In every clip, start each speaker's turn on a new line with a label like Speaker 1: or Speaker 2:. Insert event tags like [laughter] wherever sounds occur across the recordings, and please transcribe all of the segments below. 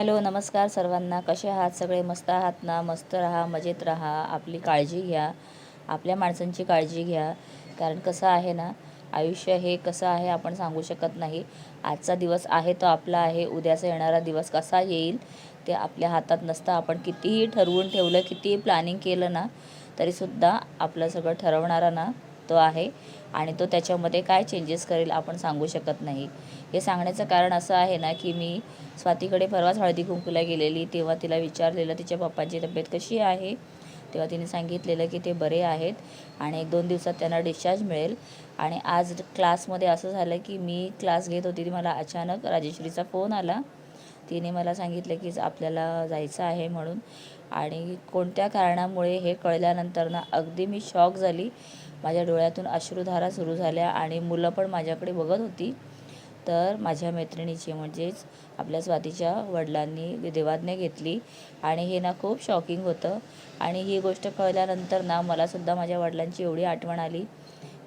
Speaker 1: Hello नमस्कार सर्वांना. कसे आहात? सगळे मस्त आहात ना? मस्त राहा मजेत राहा. आपली काळजी घ्या. आपल्या माणसांची काळजी घ्या. कारण कसं आहे ना आयुष्य हे कसं आहे आपण सांगू शकत नाही. आजचा दिवस आहे तो आपला आहे. उद्याचा येणारा दिवस कसा येईल ते आपल्या हातात नसतं. आपण कितीही ठरवून ठेवलं कितीही प्लॅनिंग केलं ना तरीसुद्धा आपलं सगळं ठरवणारा ना तो आहे. आणि तो त्याच्यामध्ये काय चेंजेस करेल आपण सांगू शकत नाही. हे सांगण्याचं कारण असं आहे ना की मी स्वातीकडे परवाच हळदी कुंकूला गेलेली तेव्हा तिला विचारलेलं तिच्या पप्पांची तब्येत कशी आहे? तेव्हा तिने सांगितलेलं की ते बरे आहेत आणि एक दोन दिवसात त्यांना डिस्चार्ज मिळेल. आणि आज क्लासमध्ये असं झालं की मी क्लास घेत होती ती मला अचानक राजेश्वरीचा फोन आला. तिने मला सांगितलं की आपल्याला जायचं आहे म्हणून. आणि कोणत्या कारणामुळे हे कळल्यानंतर ना अगदी मी शॉक झाली. माझ्या डोळ्यातून अश्रुधारा सुरू झाल्या आणि मुलं पण माझ्याकडे बघत होती. तर माझ्या मैत्रिणीची म्हणजेच आपल्या स्वातीच्या वडिलांनी देवाज्ञा घेतली. आणि हे ना खूप शॉकिंग होतं. आणि ही गोष्ट कळल्यानंतर ना मलासुद्धा माझ्या वडिलांची एवढी आठवण आली.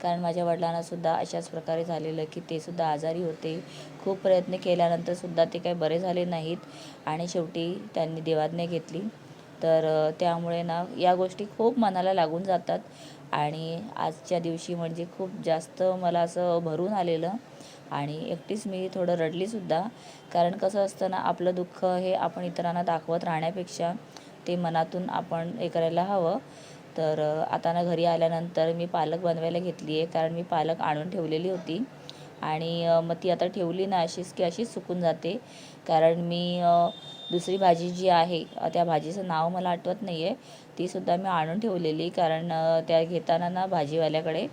Speaker 1: कारण माझ्या वडिलांनासुद्धा अशाच प्रकारे झालेलं की ते सुद्धा आजारी होते. खूप प्रयत्न केल्यानंतरसुद्धा ते काही बरे झाले नाहीत. आणि शेवटी त्यांनी देवाज्ञा घेतली. तर त्यामुळे ना या गोष्टी खूप मनाला लागून जातात. आणि आजच्या दिवशी म्हणजे खूप जास्त मला असं भरून आलेलं. आणि एकटीच मी थोडं रडलीसुद्धा कारण कसं असतं ना आपलं दुःख हे आपण इतरांना दाखवत राहण्यापेक्षा ते मनातून आपण हे करायला हवं. तर आता ना घरी आल्यानंतर मी पालक बनवायला घेतली आहे कारण मी पालक आणून ठेवलेली होती. आणि मग ती आता ठेवली ना अशीच की अशीच सुकून जाते. कारण मी दुसरी भाजी जी आहे त्या भाजीचं नाव मला आठवत नाही आहे तीसुद्धा मी आणून ठेवलेली कारण त्या घेताना ना भाजीवाल्याकडे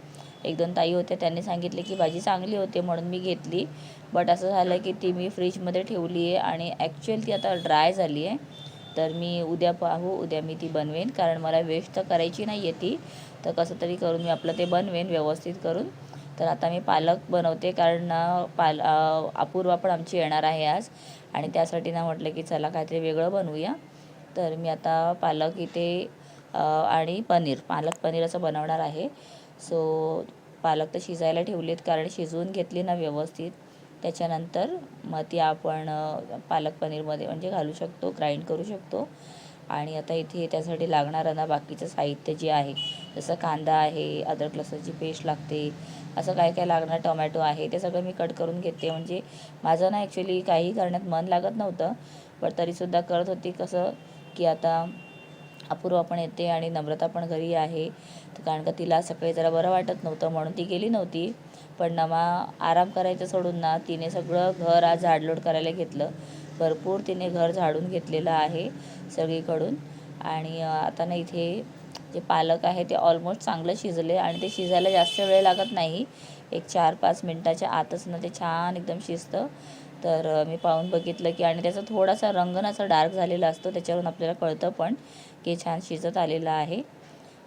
Speaker 1: एक दोन ताई होत्या त्यांनी सांगितले की भाजी चांगली होते म्हणून मी घेतली. बट असं झालं की ती मी फ्रीजमध्ये ठेवली आहे आणि ॲक्च्युअल ती आता ड्राय झाली आहे. तर मी उद्या पाहू उद्या मी ती बनवेन. कारण मला वेस्ट तर करायची नाही आहे ती. तर कसं तरी करून मी आपलं ते बनवेन व्यवस्थित करून. तर आता मी पालक बनवते कारण पाल अपूर्वा पण आमची येणार आहे आज. आणि त्यासाठी ना म्हटलं की चला काहीतरी वेगळं बनवूया. तर मी आता पालक इथे आणि पनीर पालक पनीर असं बनवणार आहे. सो पालक तर शिजायला ठेवलेत कारण शिजवून घेतली ना व्यवस्थित. त्याच्यानंतर मग ती आपण पालक पनीरमध्ये म्हणजे घालू शकतो ग्राइंड करू शकतो. आणि आता इथे त्यासाठी लागणारं ना बाकीचं साहित्य जे आहे जसं कांदा आहे अद्रक लसणाची पेस्ट लागते असं काय काय लागणार टोमॅटो आहे ते सगळं मी कट करून घेते. म्हणजे माझं ना ॲक्च्युली काही करण्यात मन लागत नव्हतं पण तरीसुद्धा करत होती कसं की आता अपूर्वा पण येते आणि नम्रता पण घरी आहे. कारण का तिला सकाळी जरा बरं वाटत नव्हतं म्हणून ती गेली नव्हती. पण नमा आराम करायचं सोडून ना तिने सगळं घर आज झाडलोट करायला घेतलं. भरपूर तिने घर झाडून घेतलेलं आहे सगळीकडून. आणि आता ना इथे जे पालक आहे ते ऑलमोस्ट चांगलं शिजले आणि ते शिजायला जास्त वेळ लागत नाही. एक चार पाच मिनटाच्या आतच ना ते छान एकदम शिजतं. तर मी पाहून बघितलं की आणि त्याचा थोडासा रंग ना असा डार्क झालेला असतो त्याच्यावरून आपल्याला कळतं पण की छान शिजत आलेलं आहे.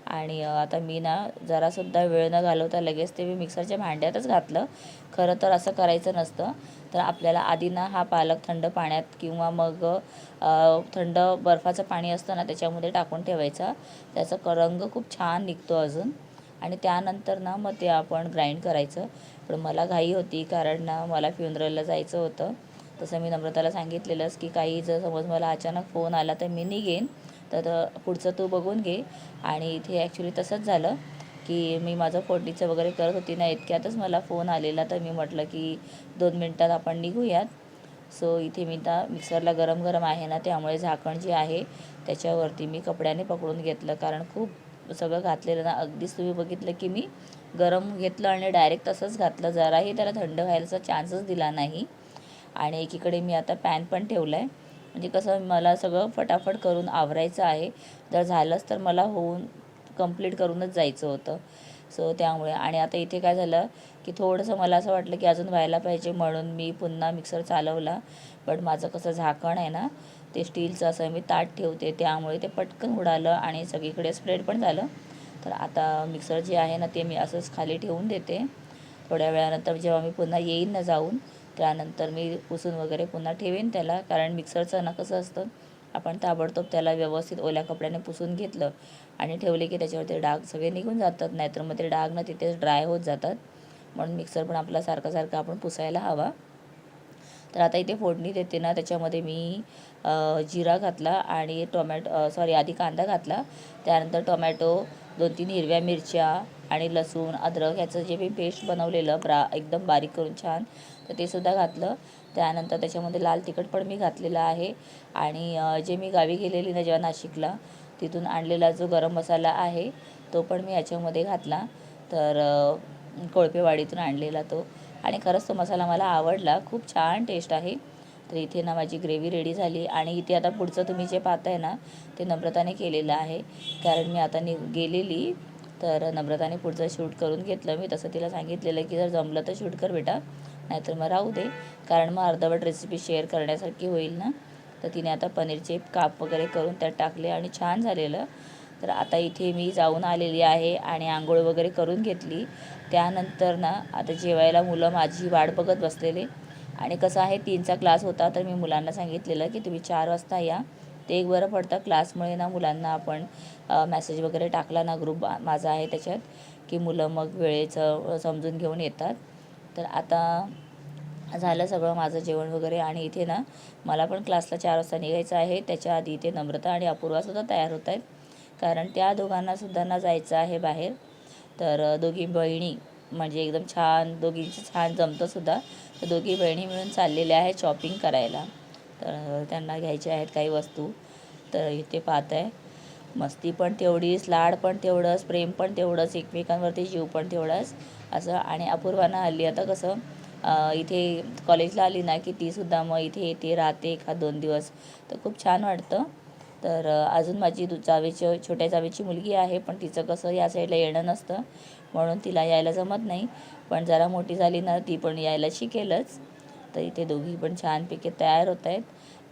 Speaker 1: आणि आता मी ना जरासुद्धा वेळ न घालवता लगेच ते मी मिक्सरच्या भांड्यातच घातलं. खरं तर असं करायचं नसतं. तर आपल्याला आधी ना हा पालक थंड पाण्यात किंवा मग थंड बर्फाचं पाणी असतं ना त्याच्यामध्ये टाकून ठेवायचा. त्याचा रंग खूप छान निघतो अजून. आणि त्यानंतर ना मग ते आपण ग्राइंड करायचं. पण मला घाई होती कारण ना मला फ्युनरलला जायचं होतं. तसं मी नम्रताला सांगितलेलंच की काही जर समज मला अचानक फोन आला तर मी निघेन. तर पुढचं तू बघून घे. आणि इथे ॲक्च्युली तसंच झालं की मी माझं फोडणीचं वगैरे करत होती ना इतक्यातच मला फोन आलेला तर मी म्हटलं की दोन मिनटात आपण निघूयात. सो इथे मी आता मिक्सरला गरम गरम आहे ना त्यामुळे झाकण जे आहे त्याच्यावरती मी कपड्याने पकडून घेतलं कारण खूप सगळं घातलेलं ना. अगदीच तुम्ही बघितलं की मी गरम घेतलं आणि डायरेक्ट तसंच घातलं. जराही त्याला थंड व्हायचा चान्सच दिला नाही. आणि एकीकडे मी आता पॅन पण ठेवला आहे म्हणजे कसं मला सगळं फटाफट करून आवरायचं आहे. जर झालंच तर मला होऊन कंप्लीट करूनच जायचं होतं. सो त्यामुळे आणि आता इथे काय झालं की थोडंसं मला असं वाटलं की अजून व्हायला पाहिजे म्हणून मी पुन्हा मिक्सर चालवला. बट माझं कसं झाकण आहे ना ते स्टीलचं असं मी ताट ठेवते त्यामुळे ते पटकन उडालं आणि सगळीकडे स्प्रेड पण झालं. तर आता मिक्सर जे आहे ना ते मी असंच खाली ठेवून देते. थोड्या वेळानंतर जेव्हा मी पुन्हा येईन ना जाऊन त्यानंतर मी पुसून वगैरे पुन्हा ठेवेन त्याला. कारण मिक्सरचं ना कसं असतं आपण ताबडतोब त्याला व्यवस्थित ओल्या कपड्याने पुसून घेतलं आणि ठेवले की त्याच्यावरती डाग सगळे निघून जातात. नाहीतर मग ते डाग ना तिथेच ड्राय होत जातात. म्हणून मिक्सर पण आपला सारखा सारखा आपण पुसायला हवा. तर आता इथे फोडणी देते ना त्याच्यामध्ये मी जिरा घातला आणि टोमॅटो सॉरी आधी कांदा घातला. त्यानंतर टोमॅटो दोन तीन हिरव्या मिरच्या आणि लसूण अद्रक ह्याचं जे मी पेस्ट बनवलेलं ब्रा एकदम बारीक करून छान तर ते सुद्धा घातलं. त्यानंतर त्याच्यामध्ये लाल तिखट पण मी घातलेलं आहे आणि जे मी गावी गेलेली ना जेव्हा नाशिकला तिथून आणलेला जो गरम मसाला आहे तो पण मी याच्यामध्ये घातला. तर कोळपेवाडीतून आणलेला तो. आणि खरंच तो मसाला मला आवडला. खूप छान टेस्ट आहे. तर इथे ना माझी ग्रेव्ही रेडी झाली आणि इथे आता पुढचं तुम्ही जे पाहताय ना ते नम्रताने केलेलं आहे. कारण मी आता नि गेलेली तर नम्रताने पुढचं शूट करून घेतलं. मी तसं तिला सांगितलेलं की जर जमलं तर शूट कर बेटा. नाहीतर मग राहू दे. कारण मग अर्धवट रेसिपी शेअर करण्यासारखी होईल ना. तर तिने आता पनीरचे काप वगैरे करून त्यात टाकले आणि छान झालेलं. तर आता इथे मी जाऊन आलेली आहे आणि आंघोळ वगैरे करून घेतली. त्यानंतर ना आता जेवायला मुलं माझी वाट बघत बसलेले. आणि कसं आहे तीनचा क्लास होता तर मी मुलांना सांगितलेलं की तुम्ही चार वाजता या. ते एक बरं पडतं क्लासमुळे ना मुलांना आपण मेसेज वगैरे टाकला ना ग्रुप माझा आहे त्याच्यात की मुलं मग वेळेचं समजून घेऊन येतात. तर आता झालं सगळं माझं जेवण वगैरे आणि इथे ना मला पण क्लासला चार वाजता निघायचं आहे. त्याच्या आधी इथे नम्रता आणि अपूर्वासुद्धा तयार होत आहेत. कारण त्या दोघांना सुद्धा ना जायचं आहे बाहेर. तर दोघी बहिणी म्हणजे एकदम छान दोघींचं छान जमतं सुद्धा. तर दोघी बहिणी मिळून चाललेल्या आहेत शॉपिंग करायला. तर त्यांना घ्यायच्या आहेत काही वस्तू. तर इथे पाहत आहे मस्ती पण तेवढीच लाड पण तेवढंच प्रेम पण तेवढंच एकमेकांवरती जीव पण तेवढाच. असं आणि अपूर्वाना हल्ली आता कसं इथे कॉलेजला आली ना की तीसुद्धा मग इथे येते राहते एखाद दोन दिवस. तर खूप छान वाटतं. तर अजून माझी दु जावेची छोट्या जावेची मुलगी आहे पण तिचं कसं या साईडला येणं नसतं म्हणून तिला यायला जमत नाही. पण जरा मोठी झाली ना ती पण यायला शिकेलच. तर इथे दोघी पण छानपैकी तयार होत आहेत.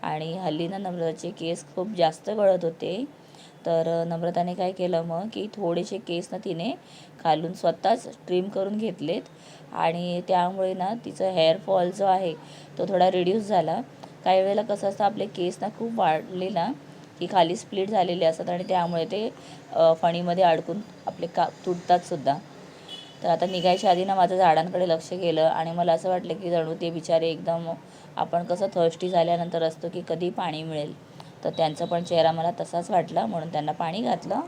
Speaker 1: आणि हल्ली ना नम्रताचे केस खूप जास्त गळत होते. तर नम्रताने काय केलं मग की थोडेसे केस ना तिने खालून स्वतःच ट्रिम करून घेतलेत. आणि त्यामुळे ना तिचं हेअरफॉल जो आहे तो थोडा रिड्यूस झाला. काही वेळेला कसं असतं आपले केस ना खूप वाढले ना की खाली स्प्लिट झालेले असतात आणि त्यामुळे ते फणीमध्ये अडकून आपले का तुटतात सुद्धा. तर आता निघायच्या आधी ना माझं झाडांकडे लक्ष गेलं आणि मला असं वाटलं की जणू ते बिचारे एकदम आपण कसं थर्स्टी झाल्यानंतर असतो की कधी पाणी मिळेल. तर त्यांचा पण चेहरा मला तसाच वाटला म्हणून त्यांना पाणी घातलं.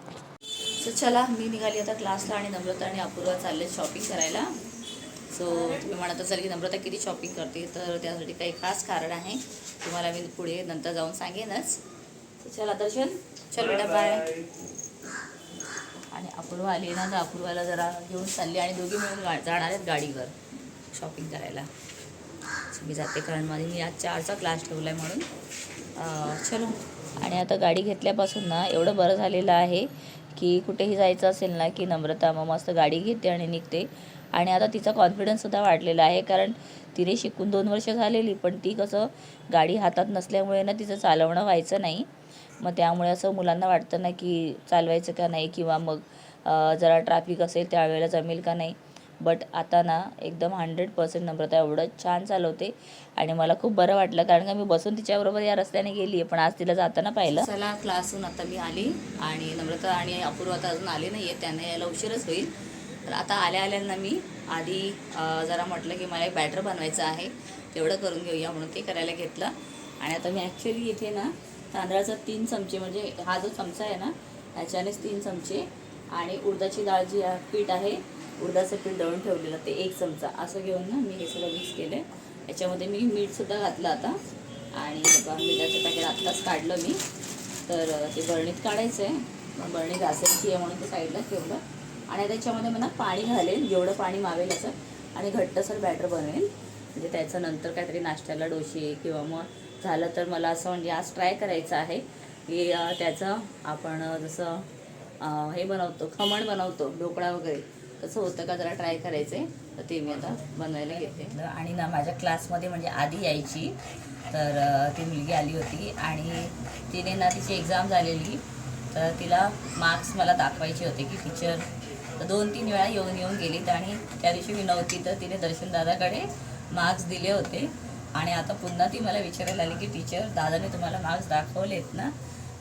Speaker 1: सो चला मी निघाली आता क्लासला आणि नम्रता आणि अपूर्वा चालले शॉपिंग करायला. सो तुम्ही म्हणत असाल की नम्रता किती शॉपिंग करते तर त्यासाठी काही खास कारण आहे. तुम्हाला मी पुढे नंतर जाऊन सांगेनच. चला दर्शन. चल बेटा बाय आणि अपूर्वा आली ना तर अपूर्वाला जरा घेऊन चालली आणि दोघी मिळून गा जाणार आहेत गाडीवर शॉपिंग करायला. मी जाते कारण माझी मी आज चारचा क्लास ठेवला आहे म्हणून चलो. आणि आता गाडी घेतल्यापासून ना एवढं बरं झालेलं आहे की कुठेही जायचं असेल ना की नम्रता मग मस्त गाडी घेते आणि निघते. आणि आता तिचा कॉन्फिडन्ससुद्धा वाढलेला आहे कारण तिने शिकून दोन वर्ष झालेली पण ती कसं गाडी हातात नसल्यामुळे ना तिचं चालवणं व्हायचं नाही. मग त्यामुळे असं मुलांना वाटतं ना की चालवायचं का नाही किंवा मग जरा ट्रॅफिक असेल त्यावेळेला जमेल का नाही. बट आता ना एकदम हंड्रेड पर्सेंट नम्रता एवढं छान चालवते आणि मला खूप बरं वाटलं. कारण का मी बसून तिच्याबरोबर या रस्त्याने गेली आहे पण आज तिला जाताना पाहिलं. चला क्लासहून आता मी आली आणि नम्रता आणि अपूर्व आता अजून आले नाही आहे त्यांना यायला उशीरच होईल. तर आता आल्या आल्यांना मी आधी जरा म्हटलं की मला एक बॅटर बनवायचं आहे. तेवढं करून घेऊया म्हणून ते करायला घेतलं. आणि आता मी ॲक्च्युली इथे ना तांदळाचा तीन चमचे म्हणजे हा जो चमचा आहे ना ह्याच्यानेच तीन चमचे. आणि उडदाची डाळ जी पीठ आहे उडदाचं पीठ दळून ठेवलेलं ते एक चमचा. असं घेऊन ना मी हे सगळं मिक्स केलं आहे याच्यामध्ये मी मीठसुद्धा घातलं आता. आणि बघा मिठाचं पॅकेट आत्ताच काढलं मी. तर ते बरणीत काढायचं आहे मग बरणी घासायची आहे म्हणून ते साईडला ठेवलं. आणि त्याच्यामध्ये मला पाणी घालेल जेवढं पाणी मावेल असं. आणि घट्टसर बॅटर बनवेल म्हणजे त्याचं नंतर काहीतरी नाश्त्याला डोसे किंवा मग झालं तर मला असं म्हणजे आज ट्राय करायचं आहे की त्याचं आपण जसं हे बनवतो खमण बनवतो ढोकळा वगैरे. तसं होतं का? जरा ट्राय करायचं आहे तर ते मी आता बनवायला घेते. आणि ना माझ्या क्लासमध्ये म्हणजे आधी यायची. तर ती मुलगी आली होती आणि तिने ना तिची एक्झाम झालेली. तर तिला मार्क्स मला दाखवायचे होते की टीचर तर दोन तीन वेळा येऊन येऊन गेलीत आणि त्या दिवशी मी नव्हती. तर तिने दर्शन दादाकडे मार्क्स दिले होते. आणि आता पुन्हा ती मला विचारायला आली की टीचर दादाने तुम्हाला मार्क्स दाखवलेत ना?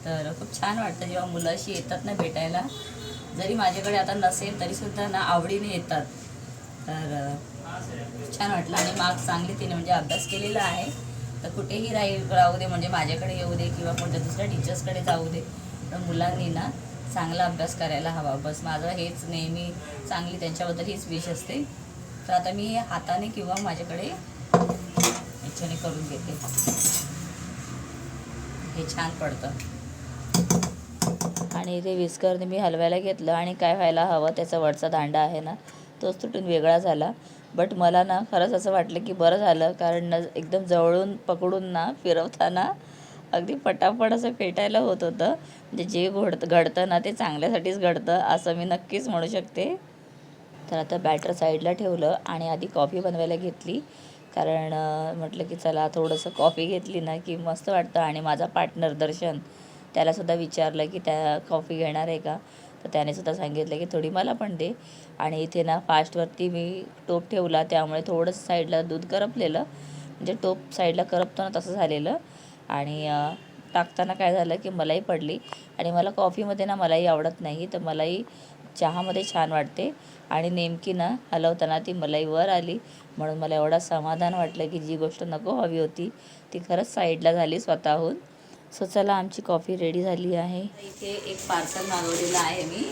Speaker 1: तर खूप छान वाटतं जेव्हा मुलं अशी येतात ना भेटायला. जरी माझ्याकडे आता नसेल तरीसुद्धा ना आवडीने येतात. तर छान वाटलं आणि मार्क्स चांगले तिने म्हणजे अभ्यास केलेला आहे. तर कुठेही राहील राहू दे म्हणजे माझ्याकडे येऊ दे किंवा कोणत्या दुसऱ्या टीचर्सकडे जाऊ दे. तर मुलांनी ना चांगला अभ्यास करायला हवा. बस माझं हेच नेहमी चांगली त्यांच्याबद्दल हीच विश असते. तर आता मी हाताने किंवा माझ्याकडे याच्याने करून घेते. हे छान पडतं. आणि ते विस्करने मी हलवायला घेतलं आणि काय व्हायला हवं त्याचा वरचा दांडा आहे ना तोच तुटून वेगळा झाला. बट मला ना खरंच असं वाटलं की बरं झालं कारण न एकदम जवळून पकडून ना फिरवताना अगदी पटापट असं फेटायला होत होतं. म्हणजे जे घोडत घडतं ना ते चांगल्यासाठीच घडतं असं मी नक्कीच म्हणू शकते. तर आता बॅटर साईडला ठेवलं आणि आधी कॉफी बनवायला घेतली. कारण म्हटलं की चला थोडंसं कॉफी घेतली ना की मस्त वाटतं. आणि माझा पार्टनर दर्शन त्यालासुद्धा विचारलं की त्या कॉफी घेणार आहे का? तर त्याने सुद्धा सांगितलं की थोडी मला पण दे. आणि इथे ना फास्टवरती मी टोप ठेवला त्यामुळे थोडंसं साईडला दूध करपलेलं. म्हणजे टोप साईडला करपतो ना तसं झालेलं. आणि टाकताना काय झालं की मलाई पडली. आणि मला कॉफीमध्ये ना मलाई आवडत नाही. तर मलाई चहामध्ये छान वाटते. आणि नेमकी ना हलवताना ती मलाई वर आली. म्हणून मला एवढा समाधान वाटलं की जी गोष्ट नको हवी होती ती खरंच साईडला झाली स्वतःहून. सो चला आमची कॉफी रेडी झाली आहे. इथे एक पार्सल मागवलेलं आहे मी.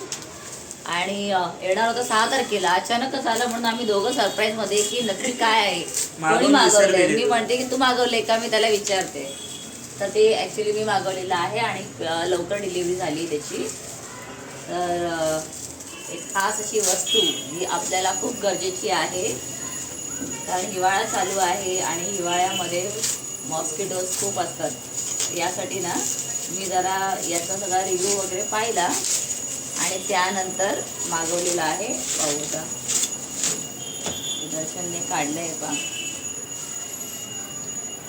Speaker 1: आणि येणार होतं सहा तारखेला. अचानकच आलं म्हणून आम्ही दोघं सरप्राईजमध्ये की नक्की काय आहे? कोणी मागवलंय?
Speaker 2: विसरलेली
Speaker 1: मी
Speaker 2: तू.
Speaker 1: म्हणते की तू मागवलंय का? मी त्याला विचारते. तर ते ॲक्च्युली मी मागवलेलं आहे आणि लवकर डिलिव्हरी झाली त्याची. तर एक खास अशी वस्तू जी आपल्याला खूप गरजेची आहे. कारण हिवाळा चालू आहे आणि हिवाळ्यामध्ये मॉस्किटोज खूप असतात. यासाठी ना मी जरा याचा सगळा रिव्ह्यू वगैरे पाहिला आणि त्यानंतर मागवलेला आहे पाऊचा दर्शनने काढलं आहे पा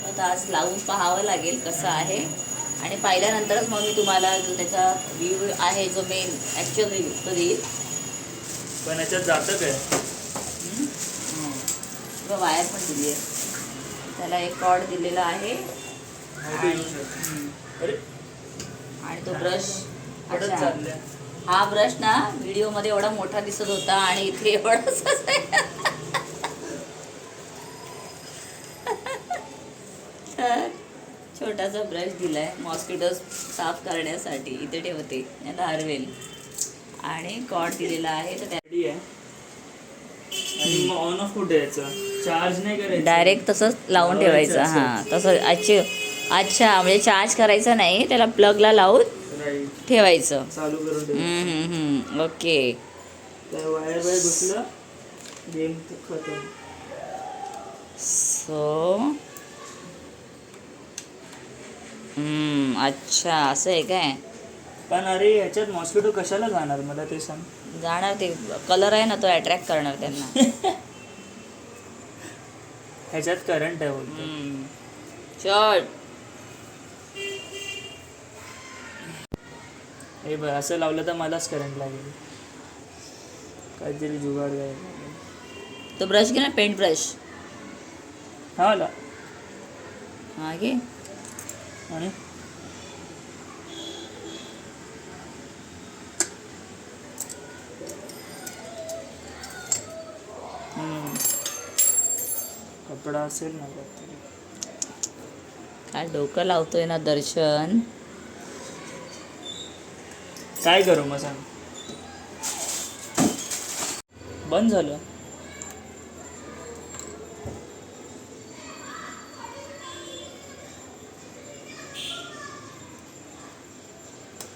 Speaker 1: आता आज लावून पाहावं लागेल कसं आहे. आणि पाहिल्यानंतरच मग मी तुम्हाला जो त्याचा रिव्ह्यू आहे जो मेन ॲक्च्युअल रिव्ह्यू तो देईल.
Speaker 2: पण याच्यात जातं काय
Speaker 1: वायर पण दिली आहे. त्याला एक कॉर्ड दिलेला आहे.
Speaker 2: अरे.
Speaker 1: आणि तो ब्रश.
Speaker 2: पडत
Speaker 1: अच्छा.
Speaker 2: चालल्या.
Speaker 1: हा ब्रश ना व्हिडिओमध्ये एवढा मोठा दिसत होता आणि इथे एवढाच [laughs] आहे. तर छोटासा ब्रश दिलाय मॉस्किटोज साफ करण्यासाठी. इथे ठेवते. याला हरवेल. आणि कॉर्ड दिलेला आहे. तर त्या
Speaker 2: आणि मग ऑन ऑफ कुठे चार्ज नाही करायचं.
Speaker 1: डायरेक्ट तसंच लावून ठेवायचं हां. तसं अच्छे अच्छा म्हणजे चार्ज करायचं नाही त्याला प्लगला लावून ठेवायचं.
Speaker 2: चालू करून.
Speaker 1: ओके
Speaker 2: त्या वायर वायर घुसलं. गेम खतम.
Speaker 1: सो हम्म, अच्छा असं आहे काय?
Speaker 2: पण अरे ह्याच्यात मॉस्किटो कशाला जाणार? मला ते सांग.
Speaker 1: जाणार ते. कलर आहे ना तो अट्रॅक्ट करणार त्यांना. [laughs]
Speaker 2: ह्याच्यात करंट आहे बोलतो.
Speaker 1: चल.
Speaker 2: हे बघ असं लावलं तर मलाच करंट लागेल. काहीतरी जुगाड करायला
Speaker 1: तो ब्रश घे ना पेंट ब्रश
Speaker 2: हा ला.
Speaker 1: हा घे.
Speaker 2: आणि? कपडा असेल ना काहीतरी.
Speaker 1: काय डोकं लावतोय ना दर्शन.
Speaker 2: काय करू मग सांग. बंद झालं.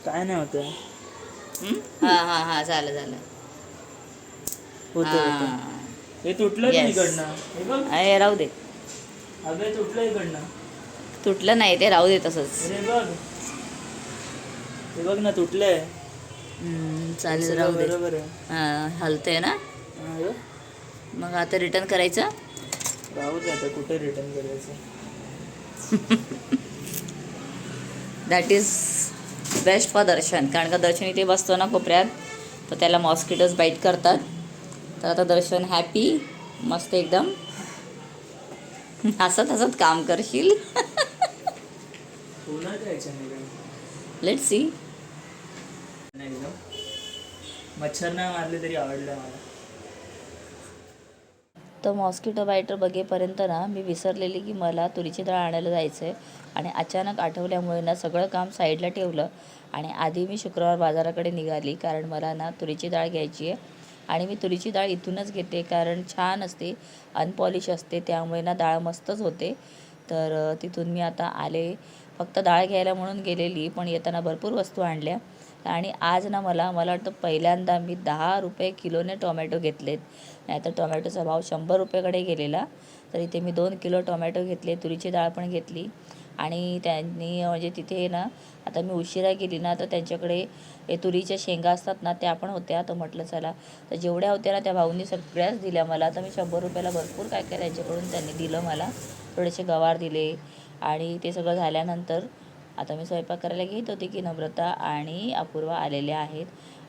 Speaker 2: काय नाही होत?
Speaker 1: हा हा हा झालं झालं.
Speaker 2: होत
Speaker 1: हा.
Speaker 2: हे तुटलं
Speaker 1: Yes.
Speaker 2: नाही इकडनं. हे बघ.
Speaker 1: अरे राहू दे.
Speaker 2: अगं हे तुटलं इकडनं.
Speaker 1: तुटलं नाही ते राहू दे तसंच.
Speaker 2: अरे बघ. हे बघ ना तुटलंय.
Speaker 1: हम्म, चालेल राहू दे.
Speaker 2: बरोबर आहे.
Speaker 1: हा, हलतंय ना?
Speaker 2: हा, हे बघ.
Speaker 1: मग आता रिटर्न करायचं?
Speaker 2: राहू दे आता कुठे रिटर्न करायचं?
Speaker 1: That is best for Darshan. कारण का दर्शन इथे बसतो ना कोपऱ्यात तर त्याला मॉस्किटोज बाईट करतात. तर आता दर्शन हॅपी मस्त एकदम. हसत हसत काम करशील? लेट सी
Speaker 2: मच्छर नाही मारले तरी आवडलं मला
Speaker 1: तर मॉस्किटो बायटर बघेपर्यंत ना मी विसरलेली की मला तुरीची डाळ आणायला जायचं आहे आणि अचानक आठवल्यामुळे ना सगळं काम साईडला ठेवलं. आणि आधी मी शुक्रवार बाजाराकडे निघाली कारण मला ना तुरीची डाळ घ्यायची आहे आणि मी तुरीची डाळ इथूनच घेते कारण छान असते अनपॉलिश असते त्यामुळे ना डाळ मस्तच होते. तर तिथून मी आता आले. फक्त डाळ घ्यायला म्हणून गेलेली पण येताना भरपूर वस्तू आणल्या. आणि आज ना मला मला वाटतं पहिल्यांदा मी दहा रुपये किलोने टोमॅटो घेतलेत. नाहीतर टोमॅटोचा भाव शंभर रुपयाकडे गेलेला. तर इथे मी दोन किलो टोमॅटो घेतले तुरीची डाळ पण घेतली. आणि त्यांनी म्हणजे तिथे ना आता मी उशिरा गेली ना तर त्यांच्याकडे हे तुरीच्या शेंगा असतात ना त्या पण होत्या. तर म्हटलं चला. तर जेवढ्या होत्या ना त्या भाऊंनी सगळ्याच दिल्या मला. तर मी शंभर रुपयाला भरपूर काय काय त्यांच्याकडून त्यांनी दिलं मला. थोडेसे गवार दिले. आणि ते सगळं झाल्यानंतर आता मी स्वयंपाक करायला घेत होते की नम्रता आणि अपूर्वा आलेल्या आहेत.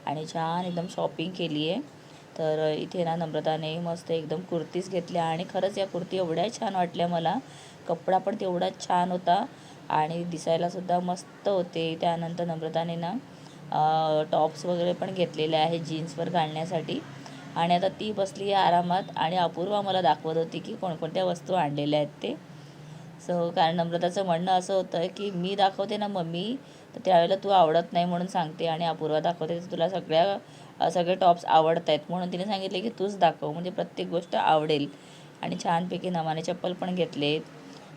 Speaker 1: आणि छान एकदम शॉपिंग केली आहे तर इथे ना नम्रताने मस्त एकदम कुर्तीज घेतल्या आणि खरंच या कुर्ती एवढ्या छान वाटल्या मला. कपडा पण तेवढा छान होता आणि दिसायलासुद्धा मस्त होते. त्यानंतर नम्रताने ना टॉप्स वगैरे पण घेतलेले आहे जीन्सवर घालण्यासाठी. आणि आता ती बसली आहे आरामात आणि अपूर्वा मला दाखवत होती की कोणकोणत्या वस्तू आणलेल्या आहेत ते. सो कारण नम्रताचं म्हणणं असं होतं की मी दाखवते ना मम्मी तर त्यावेळेला तू आवडत नाही म्हणून सांगते आणि अपूर्वा दाखवते तर तुला सगळ्या सगळे टॉप्स आवडत आहेत म्हणून तिने सांगितले की तूच दाखव. म्हणजे प्रत्येक गोष्ट आवडेल. आणि छानपैकी नमाने चप्पल पण घेतलेत.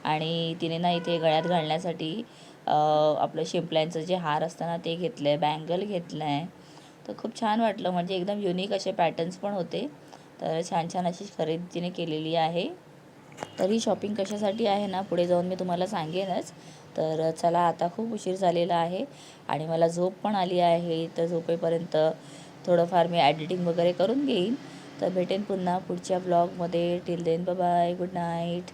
Speaker 1: आणि तिने ना इथे गळ्यात घालण्यासाठी आपलं शिंपल्यांचं जे हार असतं ना ते घेतलं आहे बँगल घेतलं आहे तर खूप छान वाटलं. म्हणजे एकदम युनिक असे पॅटर्न्स पण होते. तर छान छान अशी खरेदी तिने केलेली आहे. तर ही शॉपिंग कशासाठी आहे ना पुढे जाऊन मी तुम्हाला सांगेनच. तर चला आता खूप उशीर झालेला आहे. आणि मला झोप पण आली आहे. तर झोपेपर्यंत थोडंफार मी ॲडिटिंग वगैरे करून घेईन. तर भेटेन पुन्हा पुढच्या ब्लॉगमध्ये till then bye good night